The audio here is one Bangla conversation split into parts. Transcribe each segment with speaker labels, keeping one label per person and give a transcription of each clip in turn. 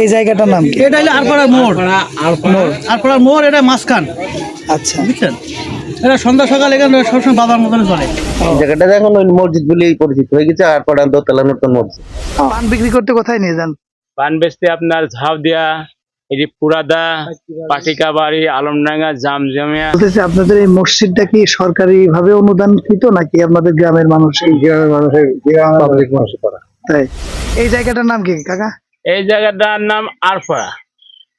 Speaker 1: এই জায়গাটার নাম কি?
Speaker 2: এটা হলো আরপাড়ার মোড়। মোড়। আরপাড়ার মোড় এটা মাঝখান।
Speaker 1: আচ্ছা।
Speaker 2: বুঝছেন? এটা সন্ধ্যা সকাল এখানে সবসময় বাবার মতন চলে।
Speaker 3: জায়গাটা এখন ওই মসজিদ বলেই পরিচিত। হয়ে গেছে আর পড়ান দোতলা নতুন মসজিদ।
Speaker 1: পান বিক্রি করতে কোথায় নিয়ে যান?
Speaker 4: পান বেচতে আপনার ঝাউ দিয়া এটি পুরাদা পাটিকা বাড়ি আলমডাঙ্গা জামজমিয়া।
Speaker 1: বলতেছি আপনাদের এই মসজিদটা কি সরকারি ভাবে অনুদানকৃত নাকি আপনাদের গ্রামের মানুষের?
Speaker 3: গ্রামের মানুষের পাবলিক মানুষ করা
Speaker 1: তাই। এই জায়গাটার নাম কি কাকা?
Speaker 4: এই জায়গাটার নাম আরপাড়া।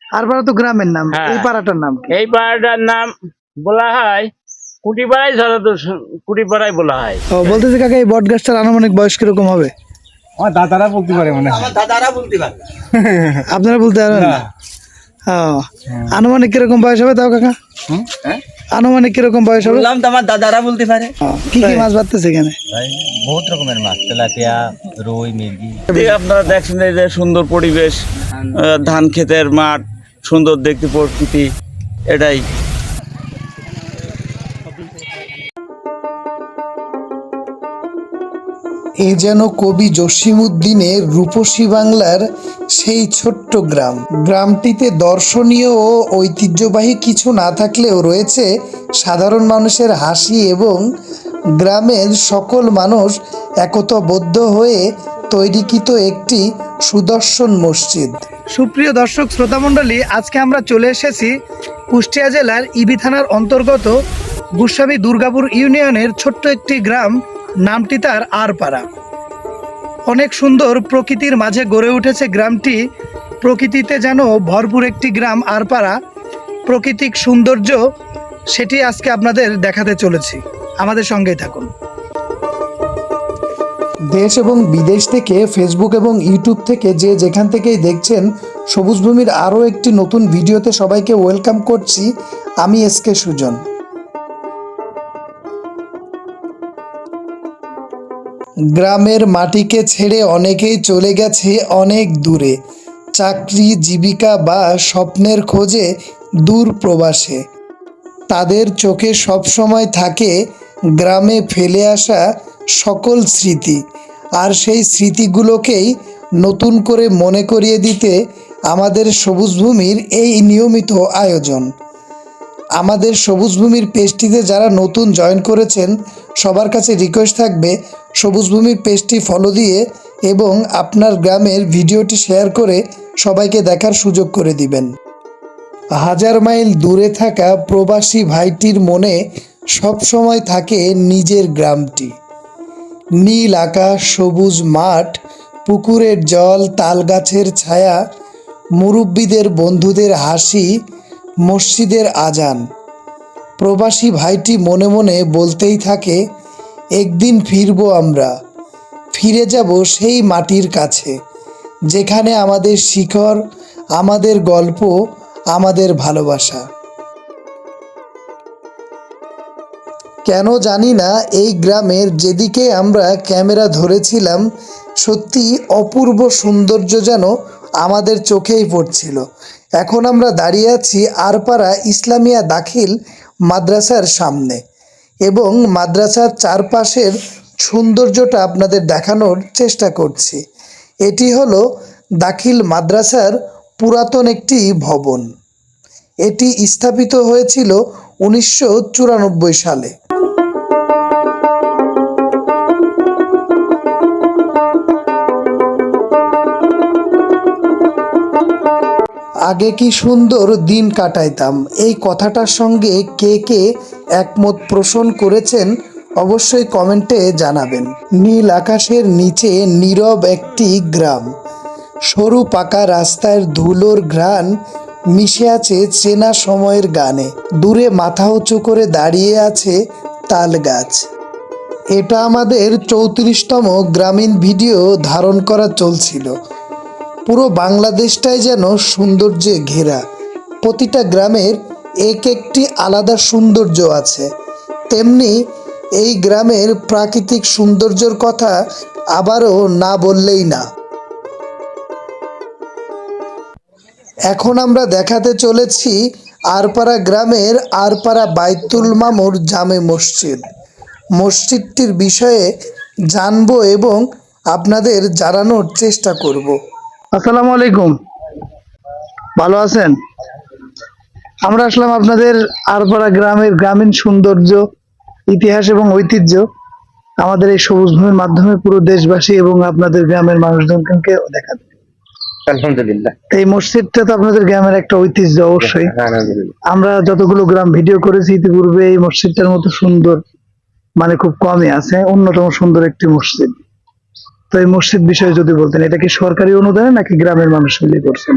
Speaker 1: আরপাড়া তো গ্রামের নাম
Speaker 4: হ্যাঁ।
Speaker 1: এই পাড়াটার নাম
Speaker 4: এই পাড়াটার নাম বলা হয় কুটিপাড়াই ধরো তো কুটিপাড়াই বলা হয়।
Speaker 1: ও বলতেছি কাকা এই বট গাছটার আনুমানিক বয়স কীরকম হবে?
Speaker 2: আমার দাদারা বলতে পারে মানে
Speaker 1: আপনারা বলতে পারবেন না। ও আনুমানিক কীরকম বয়স হবে তাও কাকা? আনুমানিক কীরকম বয়স হবে?
Speaker 2: বললাম তো আমার দাদারা বলতে পারে।
Speaker 1: কি কি মাছ বাড়তেছে এখানে?
Speaker 3: বহুত রকমের মাছ তেলাপিয়া রুই মির্গি।
Speaker 5: আপনারা দেখছেন এই যে সুন্দর পরিবেশ আহ, ধান ক্ষেতের মাঠ সুন্দর দেখতে প্রকৃতি এটাই।
Speaker 1: এ যেন কবি জসিমুদ্দিনের রূপসী বাংলার সেই ছোট্ট গ্রাম। গ্রামটিতে দর্শনীয় ও ঐতিহ্যবাহী কিছু না থাকলেও রয়েছে সাধারণ মানুষের হাসি এবং গ্রামের সকল মানুষ একতাবদ্ধ হয়ে তৈরিকৃত একটি সুদর্শন মসজিদ। সুপ্রিয় দর্শক শ্রোতামণ্ডলী, আজকে আমরা চলে এসেছি কুষ্টিয়া জেলার ইবি থানার অন্তর্গত গোস্বামী দুর্গাপুর ইউনিয়নের ছোট্ট একটি গ্রাম নামটি তার আরপাড়া অনেক সুন্দর প্রকৃতির মাঝে গড়ে উঠেছে গ্রামটি। প্রকৃতিতে যেন ভরপুর একটি গ্রাম আরপাড়া প্রাকৃতিক সৌন্দর্য, সেটি আজকে আপনাদের দেখাতে চলেছি। আমাদের সঙ্গেই থাকুন। দেশ এবং বিদেশ থেকে ফেসবুক এবং ইউটিউব থেকে যে যেখান থেকেই দেখছেন সবুজ ভূমির আরও একটি নতুন ভিডিওতে সবাইকে ওয়েলকাম করছি। আমি এস কে সুজন। গ্রামের মাটিকে ছেড়ে অনেকেই চলে গেছে অনেক দূরে। চাকরি, জীবিকা বা স্বপ্নের খোঁজে দূর প্রবাসে। তাদের চোখে সবসময় থাকে গ্রামে ফেলে আসা সকল স্মৃতি। আর সেই স্মৃতিগুলোকেই নতুন করে মনে করিয়ে দিতে আমাদের সবুজ ভূমির এই নিয়মিত আয়োজন। আমাদের সবুজ ভূমির পেজটিতে যারা নতুন জয়েন করেছেন, সবার কাছে রিকোয়েস্ট থাকবে সবুজ ভূমির পেজটি ফলো দিয়ে এবং আপনার গ্রামের ভিডিওটি শেয়ার করে সবাইকে দেখার সুযোগ করে দিবেন। হাজার মাইল দূরে থাকা প্রবাসী ভাইটির মনে সব সময় থাকে নিজের গ্রামটি। নীল আকাশ, সবুজ মাঠ, পুকুরের জল তালগাছের ছায়া, মুরব্বীদের বন্ধুদের হাসি মসজিদের আজান। প্রবাসী ভাইটি মনে মনে বলতেই থাকে, একদিন ফিরবো আমরা। ফিরে যাব সেই মাটির কাছে, যেখানে আমাদের শিখর, আমাদের গল্প, আমাদের ভালোবাসা। কেন জানি না এই গ্রামের যেদিকে আমরা ক্যামেরা ধরেছিলাম সত্যি অপূর্ব সৌন্দর্য যেন আমাদের চোখেই পড়ছিল। এখন আমরা দাঁড়িয়ে আছি আরপাড়া ইসলামিয়া দাখিল মাদ্রাসার সামনে এবং মাদ্রাসার চারপাশের সৌন্দর্যটা আপনাদের দেখানোর চেষ্টা করছি। এটি হলো দাখিল মাদ্রাসার পুরাতন একটি ভবন। এটি স্থাপিত হয়েছিল উনিশশো চুরানব্বই সালে। আগে কি সুন্দর দিন কাটাইতাম? এই কথাটার সঙ্গে কে কে একমত পোষণ করেছেন অবশ্যই কমেন্টে জানাবেন। নীল আকাশের নিচে নীরব একটি গ্রাম। সরু পাকা রাস্তার ধুলোর ঘ্রাণ মিশে আছে চেনা সময়ের গানে। দূরে মাথা উঁচু করে দাঁড়িয়ে আছে তাল গাছ। এটা আমাদের চৌত্রিশতম গ্রামীণ ভিডিও ধারণ করা চলছিল। পুরো বাংলাদেশটাই যেন সৌন্দর্যে ঘেরা। প্রতিটা গ্রামের এক একটি আলাদা সৌন্দর্য আছে। তেমনি এই গ্রামের প্রাকৃতিক সৌন্দর্যের কথা আবারও না বললেই না। এখন আমরা দেখাতে চলেছি আরপাড়া গ্রামের আরপাড়া বাইতুল মামুর জামে মসজিদ। মসজিদটির বিষয়ে জানব এবং আপনাদের জানানোর চেষ্টা করব। আসসালামু আলাইকুম। ভালো আছেন? আমরা আসলাম আপনাদের আরপাড়া গ্রামের গ্রামীণ সৌন্দর্য ইতিহাস এবং ঐতিহ্য আমাদের এই সবুজ ভূমির মাধ্যমে পুরো দেশবাসী এবং আপনাদের গ্রামের মানুষজনকে দেখাতে
Speaker 3: আলহামদুলিল্লাহ।
Speaker 1: এই মসজিদটা তো আপনাদের গ্রামের একটা ঐতিহ্য অবশ্যই। আমরা যতগুলো গ্রাম ভিডিও করেছি ইতিপূর্বে এই মসজিদটার মতো সুন্দর মানে খুব কমই আছে অন্যতম সুন্দর একটি মসজিদ। তো এই মসজিদ বিষয়ে যদি বলতেন এটা কি সরকারি অনুদানে নাকি গ্রামের মানুষ মিলে করছেন?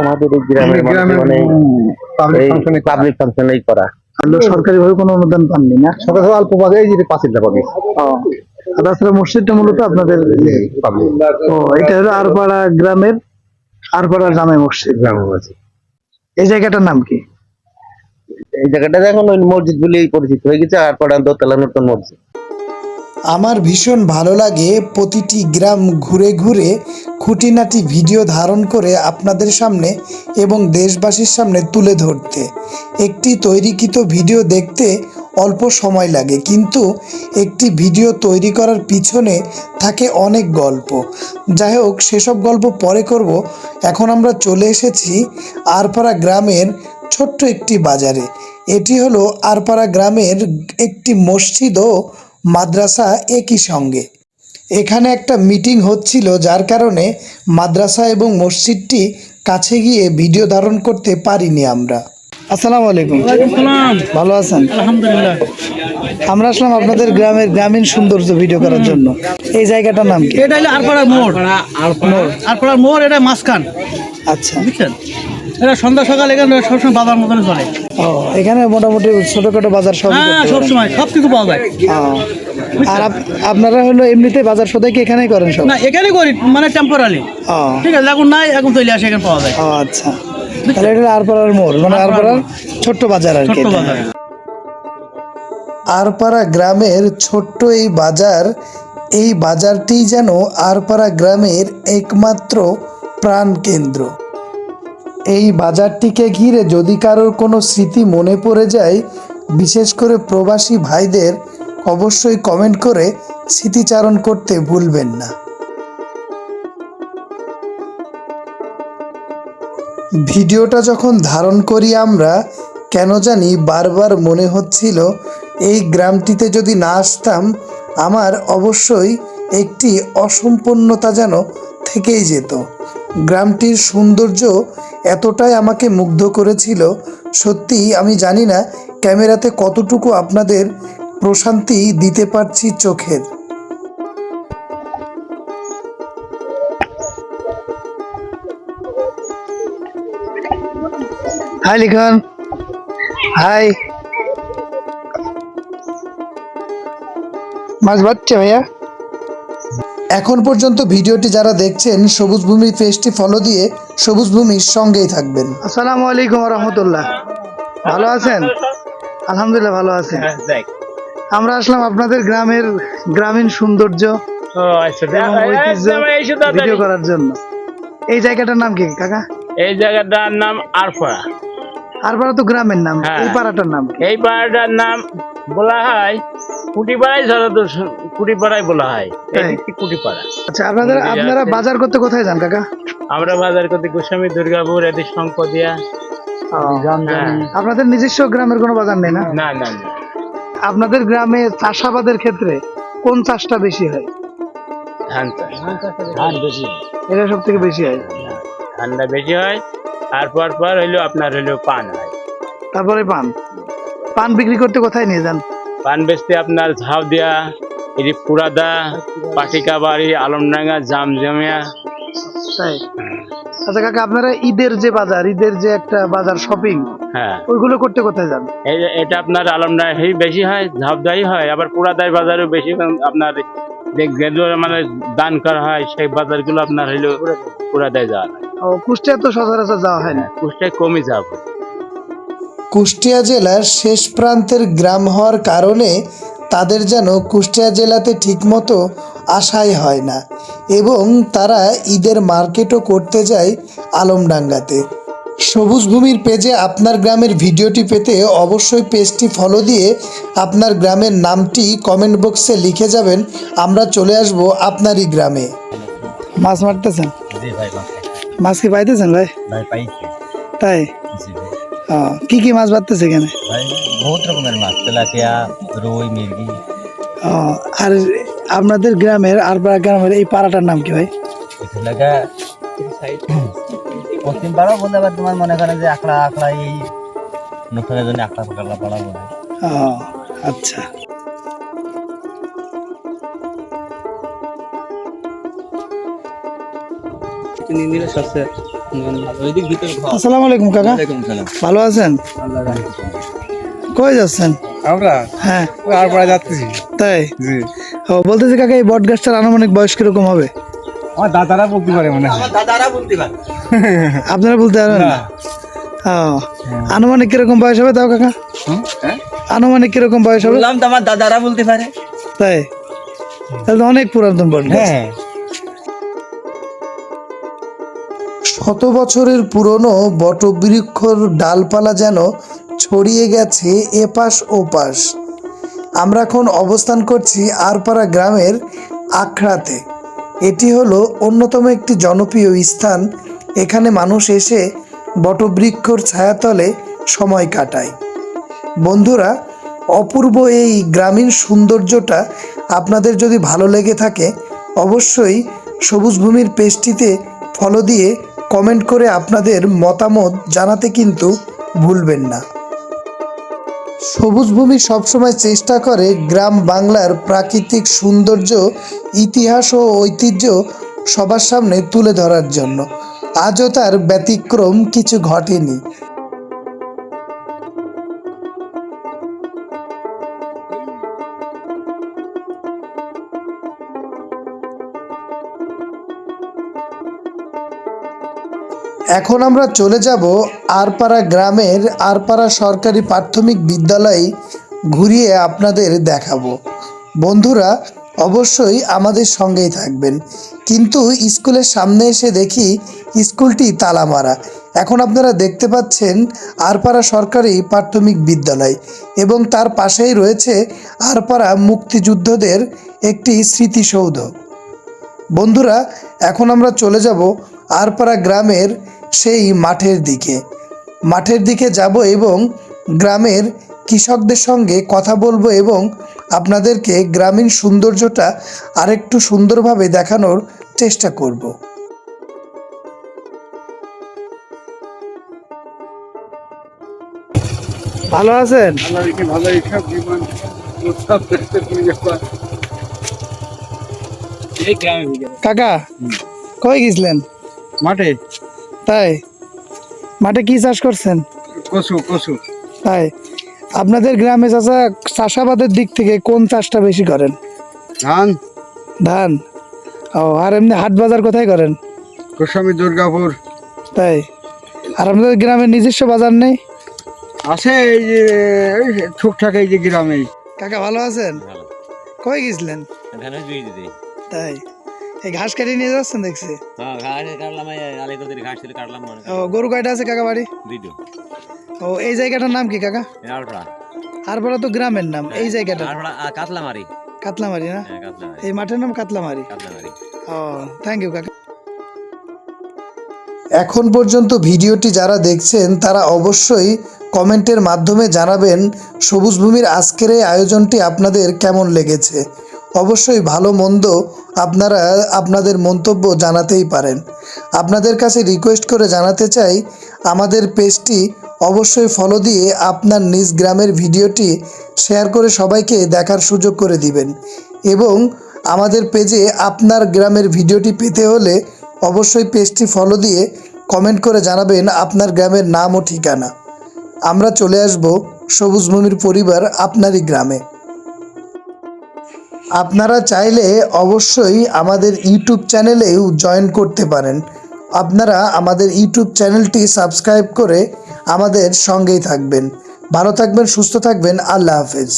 Speaker 3: আমাদের এই গ্রামের মানুষ মানে পাবলিক ফাংশনেই করা।
Speaker 1: তাহলে সরকারি ভাবে কোনো অনুদান পাননি না?
Speaker 3: সকাল অল্প পাবে এই যে পাঁচিলটা পাবে
Speaker 1: আর তাছাড়া মসজিদটা মূলত আপনাদের
Speaker 3: পাবলিক
Speaker 1: ও এটা হলো আরপাড়া গ্রামের আরপাড়া জামে মসজিদ।
Speaker 3: গ্রামের আছে
Speaker 1: এই জায়গাটার নাম কি?
Speaker 3: এই জায়গাটা এখন ওই মসজিদ বলেই পরিচিত হয়ে গেছে আর পড়া দোতলা নতুন মসজিদ।
Speaker 1: আমার ভীষণ ভালো লাগে প্রতিটি গ্রাম ঘুরে ঘুরে খুঁটিনাটি ভিডিও ধারণ করে আপনাদের সামনে এবং দেশবাসীর সামনে তুলে ধরতে। একটি তৈরিকৃত ভিডিও দেখতে অল্প সময় লাগে, কিন্তু একটি ভিডিও তৈরি করার পিছনে থাকে অনেক গল্প। যাই হোক, সেসব গল্প পরে করব। এখন আমরা চলে এসেছি আরপাড়া গ্রামের ছোট্ট একটি বাজারে। এটি হলো আরপাড়া গ্রামের একটি মসজিদ ও মাদ্রাসা একই সঙ্গে। এখানে একটা মিটিং হচ্ছিল যার কারণে মাদ্রাসা এবং মসজিদটি কাছে গিয়ে ভিডিও ধারণ করতে পারিনি আমরা। আসসালামু আলাইকুম। ভালো আছেন?
Speaker 2: আলহামদুলিল্লাহ।
Speaker 1: আমরা আসলাম আপনাদের গ্রামের গ্রামীণ সৌন্দর্য ভিডিও করার জন্য। এই জায়গাটার নাম কি?
Speaker 2: এটা হলো আরপাড়ার মোড়। আরপাড়ার মোড় এটা মাঝখান।
Speaker 1: আচ্ছা।
Speaker 2: বুঝছেন? এটা সন্ধ্যা সকাল এখানে সবসময় বাজার মতন চলে।
Speaker 1: ও এখানে মোটামুটি ছোটখাটো বাজার সব
Speaker 2: হ্যাঁ সবসময় সব কিছু পাওয়া যায়।
Speaker 1: আর আপ- আপনারা হলো এমনিতে বাজার সদাই কি এখানেই করেন সব?
Speaker 2: না এখানে করি মানে টেম্পোরারি ঠিক আছে এখন নাই এখন চলে আসে এখানে পাওয়া যায়।
Speaker 1: আচ্ছা। তাহলে এটা আরপাড়ার মোড় মানে আরপাড়ার ছোট্ট বাজার আর কি আরপাড়া গ্রামের ছোট্ট এই বাজার এই বাজারটি যেন আরপাড়া গ্রামের একমাত্র প্রাণকেন্দ্র। এই বাজারটিকে ঘিরে যদি কারোর কোনো স্মৃতি মনে পড়ে যায়, বিশেষ করে প্রবাসী ভাইদের, অবশ্যই কমেন্ট করে স্মৃতিচারণ করতে ভুলবেন না। ভিডিওটা যখন ধারণ করি আমরা, কেন জানি বারবার মনে হচ্ছিল, এই গ্রামটিতে যদি না আসতাম, আমার অবশ্যই একটি অসম্পূর্ণতা যেন থেকেই যেত। গ্রামটির সৌন্দর্য এতটাই আমাকে মুগ্ধ করেছিল, সত্যি আমি জানি না ক্যামেরাতে কতটুকু আপনাদের প্রশান্তি দিতে পারছি চোখের। হাই লিখন। হাই। মাছ বাচ্চা ভাইয়া? এখন পর্যন্ত ভিডিওটি যারা দেখছেন সবুজ ভূমি পেজটি ফলো দিয়ে সবুজ ভূমির সঙ্গেই থাকবেন। আসসালামু আলাইকুম রহমতুল্লাহ। ভালো আছেন? আলহামদুলিল্লাহ ভালো আছেন আমরা আসলাম আপনাদের গ্রামের গ্রামীণ সৌন্দর্য
Speaker 4: ও আচ্ছা শুধু
Speaker 1: ভিডিও করার জন্য। এই জায়গাটার নাম কি কাকা?
Speaker 4: এই জায়গাটার নাম আরপাড়া
Speaker 1: আর পাড়া তো গ্রামের নাম
Speaker 4: হ্যাঁ।
Speaker 1: এই পাড়াটার নাম
Speaker 4: এই পাড়াটার নাম বলা হয় কুটিপাড়াই তো কুটিপাড়াই বলা হয়? কুটিপাড়া।
Speaker 1: আচ্ছা আপনাদের আপনারা বাজার করতে কোথায় যান কাকা?
Speaker 4: আমরা বাজার করতে গোস্বামী দুর্গাপুর এটি শঙ্কদিয়া হ্যাঁ।
Speaker 1: আপনাদের নিজস্ব গ্রামের কোনো বাজার নেই না?
Speaker 4: না না
Speaker 1: আপনাদের গ্রামে চাষাবাদের ক্ষেত্রে কোন চাষটা বেশি হয়?
Speaker 4: ধান চাষ। ধান বেশি
Speaker 1: এটা সব থেকে বেশি হয়?
Speaker 4: ঠান্ডা বেশি হয় আর পর পর হইল আপনার হইল পান হয়।
Speaker 1: তারপরে পান? পান বিক্রি করতে কোথায় নিয়ে যান?
Speaker 4: পান বেচতে আপনার ঝাউ দিয়া এটি পুরাদা পাটিকা বাড়ি আলমডাঙ্গা জামজামিয়া।
Speaker 1: তাই? আচ্ছা কাকা আপনারা ঈদের যে বাজার ঈদের যে একটা বাজার শপিং
Speaker 4: হ্যাঁ।
Speaker 1: ওইগুলো করতে কোথায় যান?
Speaker 4: এটা আপনার আলমডাঙ্গা বেশি হয় ঝাপদাই হয় আবার পুরাদাই বাজারও বেশি আপনার যে গেদুয়ার মানে দান করা হয় সেই বাজারগুলো আপনার হইল পুরাদায় যাওয়া হয়।
Speaker 1: ও কুষ্টিয়া তো সচরাচর যাওয়া হয় না?
Speaker 4: কুষ্টায় কমই যাব
Speaker 1: কুষ্টিয়া জেলার শেষ প্রান্তের গ্রাম হওয়ার কারণে তাদের যেন কুষ্টিয়া জেলাতে ঠিকমতো আসাই হয় না এবং তারা ঈদের মার্কেটও করতে যায় আলমডাঙ্গাতে। সবুজ ভূমির পেজে আপনার গ্রামের ভিডিওটি পেতে অবশ্যই পেজটি ফলো দিয়ে আপনার গ্রামের নামটি কমেন্ট বক্সে লিখে যাবেন। আমরা চলে আসব আপনারই গ্রামে। মাছ মারতেছেন? মাছ কি পাইতেছেন ভাই?
Speaker 3: ভাই পাইছি।
Speaker 1: তাই? কি কি মাছ বাড়তেছে এখানে?
Speaker 6: ভাই বহুত রকমের মাছ তেলাপিয়া রুই মির্গি।
Speaker 1: আর আপনাদের গ্রামের আরপাড়া গ্রামের এই পাড়াটার নাম কি ভাই?
Speaker 6: এলাকা পশ্চিম পাড়াও বলতে আবার তোমার মনে করেন যে আকড়া আকড়া এই অনুষ্ঠানের জন্য আকড়া পাকড়া পাড়া বলে।
Speaker 1: আচ্ছা। আসসালামু আলাইকুম কাকা। ভালো আছেন? কই যাচ্ছেন?
Speaker 2: আমরা?
Speaker 1: হ্যাঁ।
Speaker 2: আর পরে যাচ্ছি।
Speaker 1: তাই?
Speaker 2: জি।
Speaker 1: ও বলতেছি কাকা এই বট গাছটার আনুমানিক বয়স কীরকম হবে?
Speaker 2: আমার দাদারা বলতে পারে মনে হয়।
Speaker 1: আপনারা বলতে পারবেন না? ও আনুমানিক কীরকম বয়স হবে তাও কাকা? আনুমানিক কীরকম বয়স হবে?
Speaker 5: বললাম তো আমার দাদারা বলতে পারে।
Speaker 1: তাই? তাহলে তো অনেক পুরাতন বট গাছ।
Speaker 2: হ্যাঁ।
Speaker 1: শত বছরের পুরনো বটবৃক্ষর ডালপালা যেন ছড়িয়ে গেছে এপাশ ওপাশ। আমরা এখন অবস্থান করছি আরপাড়া গ্রামের আখড়াতে। এটি হলো অন্যতম একটি জনপ্রিয় স্থান। এখানে মানুষ এসে বটবৃক্ষর ছায়াতলে সময় কাটায়। বন্ধুরা, অপূর্ব এই গ্রামীণ সৌন্দর্যটা আপনাদের যদি ভালো লেগে থাকে, অবশ্যই সবুজ ভূমির ফলো দিয়ে কমেন্ট করে আপনাদের মতামত জানাতে কিন্তু ভুলবেন না। সবুজ ভূমি সবসময় চেষ্টা করে গ্রাম বাংলার প্রাকৃতিক সৌন্দর্য, ইতিহাস ও ঐতিহ্য সবার সামনে তুলে ধরার জন্য। আজও তার ব্যতিক্রম কিছু ঘটেনি। এখন আমরা চলে যাব আরপাড়া গ্রামের আরপাড়া সরকারি প্রাথমিক বিদ্যালয়ে ঘুরিয়ে আপনাদের দেখাবো। বন্ধুরা, অবশ্যই আমাদের সঙ্গেই থাকবেন। কিন্তু স্কুলের সামনে এসে দেখি স্কুলটি তালা মারা এখন আপনারা দেখতে পাচ্ছেন আরপাড়া সরকারি প্রাথমিক বিদ্যালয় এবং তার পাশেই রয়েছে আরপাড়া মুক্তিযুদ্ধদের একটি স্মৃতিসৌধ। বন্ধুরা, এখন আমরা চলে যাব আরপাড়া গ্রামের সেই মাঠের দিকে। মাঠের দিকে যাব এবং গ্রামের কৃষকদের সঙ্গে কথা বলব এবং আপনাদেরকে গ্রামীণ সৌন্দর্যটা আরেকটু সুন্দরভাবে দেখানোর চেষ্টা করব। ভালো আছেন? কাকা কই গেছিলেন?
Speaker 2: মাঠে।
Speaker 1: তাই? মাঠে কি চাষ করছেন?
Speaker 2: কচু কচু।
Speaker 1: তাই। আপনাদের গ্রামে চাষা চাষাবাদের দিক থেকে কোন চাষটা বেশি করেন?
Speaker 2: ধান।
Speaker 1: ধান? ও আর এমনি হাট বাজার কোথায় করেন?
Speaker 2: গোস্বামী দুর্গাপুর।
Speaker 1: তাই। আর আপনাদের গ্রামের নিজস্ব বাজার নেই?
Speaker 2: আছে এই যে এই টুকটাক এই যে গ্রামে
Speaker 1: কাকা ভালো আছেন? কই গেছিলেন? তাই। এই ঘাস কেটে নিয়ে যাচ্ছেন দেখছি।
Speaker 6: হ্যাঁ
Speaker 1: ও গরু কয়টা আছে কাকা বাড়ি? ও এই জায়গাটার নাম কি কাকা? তো গ্রামের নাম এই জায়গাটা
Speaker 6: আলফড়া কাতলা মারি
Speaker 1: কাতলামারি না?
Speaker 6: হ্যাঁ
Speaker 1: এই মাঠের নাম কাতলামারি? ও থ্যাংক ইউ কাকা। এখন পর্যন্ত ভিডিওটি যারা দেখছেন তারা অবশ্যই কমেন্টের মাধ্যমে জানাবেন সবুজ ভূমির আজকের এই আয়োজনটি আপনাদের কেমন লেগেছে। অবশ্যই ভালো মন্দ আপনারা আপনাদের মন্তব্য জানাতেই পারেন। আপনাদের কাছে রিকোয়েস্ট করে জানাতে চাই, আমাদের পেজটি অবশ্যই ফলো দিয়ে আপনার নিজ গ্রামের ভিডিওটি শেয়ার করে সবাইকে দেখার সুযোগ করে দিবেন এবং আমাদের পেজে আপনার গ্রামের ভিডিওটি পেতে হলে অবশ্যই পেজটি ফলো দিয়ে কমেন্ট করে জানাবেন আপনার গ্রামের নাম ও ঠিকানা। আমরা চলে আসব সবুজ ভূমির পরিবার আপনারই গ্রামে। আপনারা চাইলে অবশ্যই আমাদের ইউটিউব চ্যানেলেও জয়েন করতে পারেন। আপনারা আমাদের ইউটিউব চ্যানেলটি সাবস্ক্রাইব করে আমাদের সঙ্গেই থাকবেন। ভালো থাকবেন, সুস্থ থাকবেন, আল্লাহ হাফেজ।